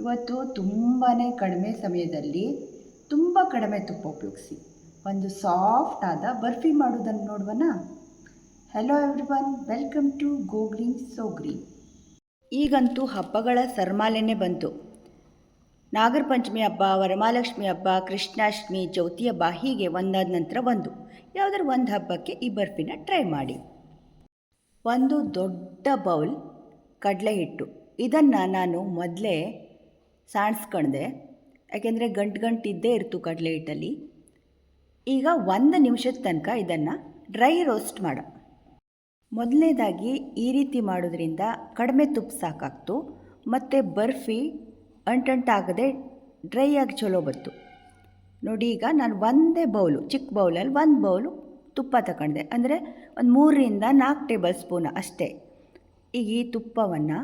ಇವತ್ತು ತುಂಬಾ ಕಡಿಮೆ ಸಮಯದಲ್ಲಿ ತುಂಬ ಕಡಿಮೆ ತುಪ್ಪ ಉಪಯೋಗಿಸಿ. ಒಂದು ಸಾಫ್ಟ್ ಆದ ಬರ್ಫಿ ಮಾಡೋದನ್ನು ನೋಡುವನ? Hello everyone welcome to go green so green ಈಗಂತೂ ಹಬ್ಬಗಳ ಸರ್ಮಾಲೆನೇ ಬಂತು. ನಾಗರ ಪಂಚಮಿ ಹಬ್ಬ, ವರಮಹಾಲಕ್ಷ್ಮಿ ಹಬ್ಬ, ಕೃಷ್ಣಾಷ್ಟಮಿ ಚೌತಿ ಹಬ್ಬ ಹೀಗೆ ಒಂದಾದ ನಂತರ ಒಂದು. ಯಾವುದಾದ್ರು ಒಂದು ಹಬ್ಬಕ್ಕೆ ಈ ಬರ್ಫಿನ ಟ್ರೈ ಮಾಡಿ. ಒಂದು ದೊಡ್ಡ ಬೌಲ್ ಕಡಲೆ ಹಿಟ್ಟು. ಇದನ್ನು ನಾನು ಮೊದಲೇ ಸಾಣಿಸ್ಕೊಂಡೆ ಯಾಕೆಂದರೆ ಗಂಟು ಗಂಟಿದ್ದೇ ಇರ್ತು ಕಡಲೆ ಹಿಟ್ಟಲ್ಲಿ. ಈಗ ಒಂದು ನಿಮಿಷದ ತನಕ ಇದನ್ನು ಡ್ರೈ ರೋಸ್ಟ್ ಮಾಡ. ಮೊದಲನೇದಾಗಿ ಈ ರೀತಿ ಮಾಡೋದ್ರಿಂದ ಕಡಿಮೆ ತುಪ್ಪ ಸಾಕಾಗ್ತು, ಮತ್ತು ಬರ್ಫಿ ಅಂಟಂಟಾಗದೆ ಡ್ರೈ ಆಗಿ ಚಲೋ ಬಂತು. ನೋಡಿ, ಈಗ ನಾನು ಒಂದೇ ಬೌಲು ಚಿಕ್ಕ ಬೌಲಲ್ಲಿ ಒಂದು ಬೌಲು ತುಪ್ಪ ತಗೊಂಡೆ ಅಂದರೆ ಒಂದು ಮೂರರಿಂದ ನಾಲ್ಕು ಟೇಬಲ್ ಸ್ಪೂನ್ ಅಷ್ಟೇ. ಈಗ ಈ ತುಪ್ಪವನ್ನು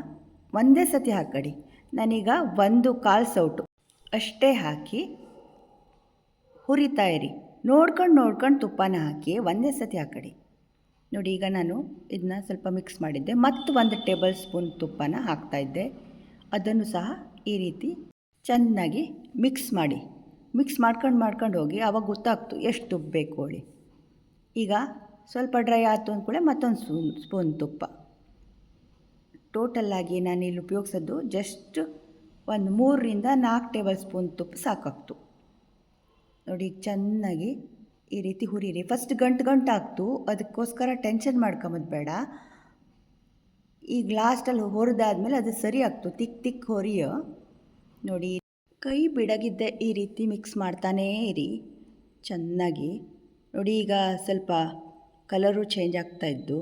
ಒಂದೇ ಸತಿ ಹಾಕಡಿ. ನಾನೀಗ ಒಂದು ಕಾಲು ಸೌಟು. ಅಷ್ಟೇ ಹಾಕಿ, ಹುರಿತಾ ಇರಿ. ನೋಡ್ಕೊಂಡು ನೋಡ್ಕೊಂಡು ತುಪ್ಪನ ಹಾಕಿ ಒಂದೇ ಸತಿ ಹಾಕಡಿ. ನೋಡಿ, ಈಗ ನಾನು ಇದನ್ನ ಸ್ವಲ್ಪ ಮಿಕ್ಸ್ ಮಾಡಿದ್ದೆ. ಮತ್ತು ಒಂದು ಟೇಬಲ್ ಸ್ಪೂನ್ ತುಪ್ಪನ ಹಾಕ್ತಾಯಿದ್ದೆ ಅದನ್ನು ಸಹ ಈ ರೀತಿ ಚೆನ್ನಾಗಿ ಮಿಕ್ಸ್ ಮಾಡಿ. ಮಿಕ್ಸ್ ಮಾಡ್ಕೊಂಡು ಮಾಡ್ಕೊಂಡು ಹೋಗಿ, ಅವಾಗ ಗೊತ್ತಾಗ್ತು ಎಷ್ಟು ತುಪ್ಪ ಬೇಕು ಹೇಳಿ. ಈಗ ಸ್ವಲ್ಪ ಡ್ರೈ ಆಯ್ತು ಅಂದ್ಕೂಳೆ ಮತ್ತೊಂದು ಸ್ಪೂನ್ ಸ್ಪೂನ್ ತುಪ್ಪ. ಟೋಟಲ್ಲಾಗಿ ಇಲ್ಲಿ ಉಪಯೋಗಿಸೋದು ಜಸ್ಟ್ ಒಂದು ಮೂರರಿಂದ ನಾಲ್ಕು ಟೇಬಲ್ ಸ್ಪೂನ್ ತುಪ್ಪ ಸಾಕಾಗ್ತು. ನೋಡಿ ಚೆನ್ನಾಗಿ ಈ ರೀತಿ ಹುರಿರಿ. ಫಸ್ಟ್ ಗಂಟು ಗಂಟು ಆಗ್ತು. ಅದಕ್ಕೋಸ್ಕರ ಟೆನ್ಷನ್ ಮಾಡ್ಕೊಂಬದು ಬೇಡ. ಈಗ ಲಾಸ್ಟಲ್ಲಿ ಹುರಿದಾದ್ಮೇಲೆ ಅದು ಸರಿ ಆಗ್ತು. ತಿಕ್ ತಿಕ್ ಹೊರಿಯೋ. ನೋಡಿ ಕೈ ಬಿಡಗಿದ್ದೆ ಈ ರೀತಿ ಮಿಕ್ಸ್ ಮಾಡ್ತಾನೇ ಇರಿ. ಚೆನ್ನಾಗಿ. ನೋಡಿ ಈಗ ಸ್ವಲ್ಪ ಕಲರು ಚೇಂಜ್ ಆಗ್ತಾ ಇದ್ದು.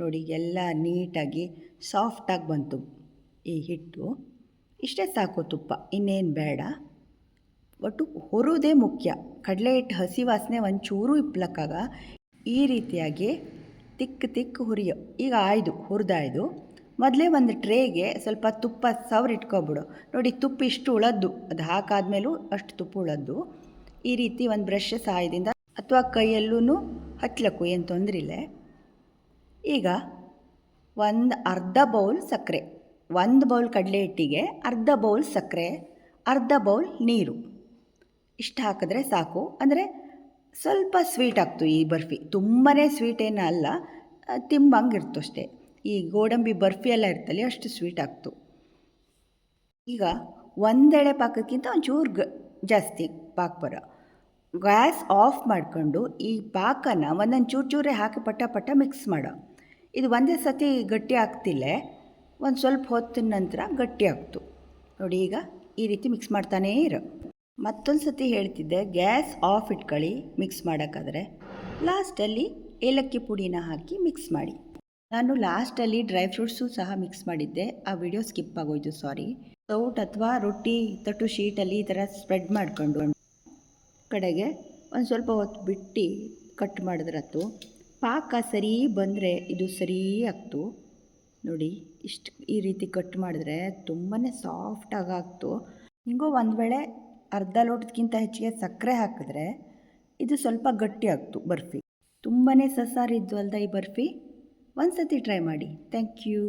ನೋಡಿ ಎಲ್ಲ ನೀಟಾಗಿ ಸಾಫ್ಟಾಗಿ ಬಂತು ಈ ಹಿಟ್ಟು. ಇಷ್ಟೇ ಸಾಕು ತುಪ್ಪ, ಇನ್ನೇನು ಬೇಡ. ಒಟ್ಟು ಹುರುದೇ ಮುಖ್ಯ. ಕಡಲೆ ಹಿಟ್ಟು ಹಸಿ ವಾಸನೆ ಒಂಚೂರು ಇಪ್ಲಕ್ಕಾಗ ಈ ರೀತಿಯಾಗಿ ತಿಕ್ಕ ತಿಕ್ಕ ಹುರಿಯೋ. ಈಗ ಆಯ್ದು, ಹುರಿದಾಯ್ದು. ಮೊದಲೇ ಒಂದು ಟ್ರೇಗೆ ಸ್ವಲ್ಪ ತುಪ್ಪ ಸವ್ರ ಇಟ್ಕೊಬಿಡು. ನೋಡಿ, ತುಪ್ಪ ಇಷ್ಟು ಉಳದ್ದು. ಅದು ಹಾಕಾದ್ಮೇಲೂ ಅಷ್ಟು ತುಪ್ಪ ಉಳದ್ದು. ಈ ರೀತಿ ಒಂದು ಬ್ರಷ್ ಸಹಾಯದಿಂದ, ಅಥವಾ ಕೈಯಲ್ಲೂ ಹಚ್ಲಕ್ಕು ಏನು ತೊಂದರೆ ಇಲ್ಲ ಈಗ ಒಂದು ಅರ್ಧ ಬೌಲ್ ಸಕ್ಕರೆ ಒಂದು ಬೌಲ್ ಕಡಲೆ ಹಿಟ್ಟಿಗೆ ಅರ್ಧ ಬೌಲ್ ಸಕ್ಕರೆ ಅರ್ಧ ಬೌಲ್ ನೀರು. ಇಷ್ಟು ಹಾಕಿದ್ರೆ ಸಾಕು. ಅಂದರೆ ಸ್ವಲ್ಪ ಸ್ವೀಟ್ ಆಗ್ತು ಈ ಬರ್ಫಿ. ತುಂಬಾ ಸ್ವೀಟ್ ಏನೂ ಅಲ್ಲ ತಿಂಬಂಗಿರ್ತು ಅಷ್ಟೇ. ಈ ಗೋಡಂಬಿ ಬರ್ಫಿ ಎಲ್ಲ ಇರ್ತಲ್ಲಿ ಅಷ್ಟು ಸ್ವೀಟ್ ಆಗ್ತು. ಈಗ ಒಂದೆಳೆ ಪಾಕಕ್ಕಿಂತ ಒಂಚೂರು ಗ, ಜಾಸ್ತಿ ಪಾಕ ಬರೋ. ಗ್ಯಾಸ್ ಆಫ್ ಮಾಡಿಕೊಂಡು ಈ ಪಾಕನ ಒಂದೊಂದು ಚೂರು ಚೂರೇ ಹಾಕಿ ಪಟ ಪಟ ಮಿಕ್ಸ್ ಮಾಡೋ. ಇದು ಒಂದೇ ಸತಿ ಗಟ್ಟಿ ಆಗ್ತಿಲ್ಲ. ಒಂದು ಸ್ವಲ್ಪ ಹೊತ್ತಿನ ನಂತರ ಗಟ್ಟಿ ಆಗ್ತು. ನೋಡಿ ಈಗ ಈ ರೀತಿ ಮಿಕ್ಸ್ ಮಾಡ್ತಾನೇ ಇರು. ಮತ್ತೊಂದು ಸತಿ ಹೇಳ್ತಿದ್ದೆ, ಗ್ಯಾಸ್ ಆಫ್ ಇಟ್ಕೊಳ್ಳಿ ಮಿಕ್ಸ್ ಮಾಡೋಕ್ಕಾದ್ರೆ. ಲಾಸ್ಟಲ್ಲಿ ಏಲಕ್ಕಿ ಪುಡಿನ ಹಾಕಿ ಮಿಕ್ಸ್ ಮಾಡಿ. ನಾನು ಲಾಸ್ಟಲ್ಲಿ ಡ್ರೈ ಫ್ರೂಟ್ಸು ಸಹ ಮಿಕ್ಸ್ ಮಾಡಿದ್ದೆ. ಆ ವಿಡಿಯೋ ಸ್ಕಿಪ್ ಆಗೋಯ್ತು ಸಾರಿ ಸೌಟ್ ಅಥವಾ ರೊಟ್ಟಿ, ತಟ್ಟು ಶೀಟಲ್ಲಿ ಈ ಥರ ಸ್ಪ್ರೆಡ್ ಮಾಡಿಕೊಂಡು ಕಡೆಗೆ ಒಂದು ಸ್ವಲ್ಪ ಹೊತ್ತು ಬಿಟ್ಟು ಕಟ್ ಮಾಡಿದ್ರತ್ತು ಪಾಕ ಸರಿ ಬಂದರೆ ಇದು ಸರಿ ಆಗ್ತು. ನೋಡಿ, ಇಷ್ಟು ಈ ರೀತಿ ಕಟ್ ಮಾಡಿದ್ರೆ ತುಂಬಾ ಸಾಫ್ಟಾಗಿ ಆಗ್ತು ಹಿಂಗೋ ಒಂದು ವೇಳೆ ಅರ್ಧ ಲೋಟದಕ್ಕಿಂತ ಹೆಚ್ಚಿಗೆ ಸಕ್ಕರೆ ಹಾಕಿದ್ರೆ ಇದು ಸ್ವಲ್ಪ ಗಟ್ಟಿ ಆಗ್ತು ಬರ್ಫಿ. ತುಂಬಾ ಸಸಾರಿದ್ದು ಈ ಬರ್ಫಿ? ಒಂದು ಸತಿ ಟ್ರೈ ಮಾಡಿ. Thank you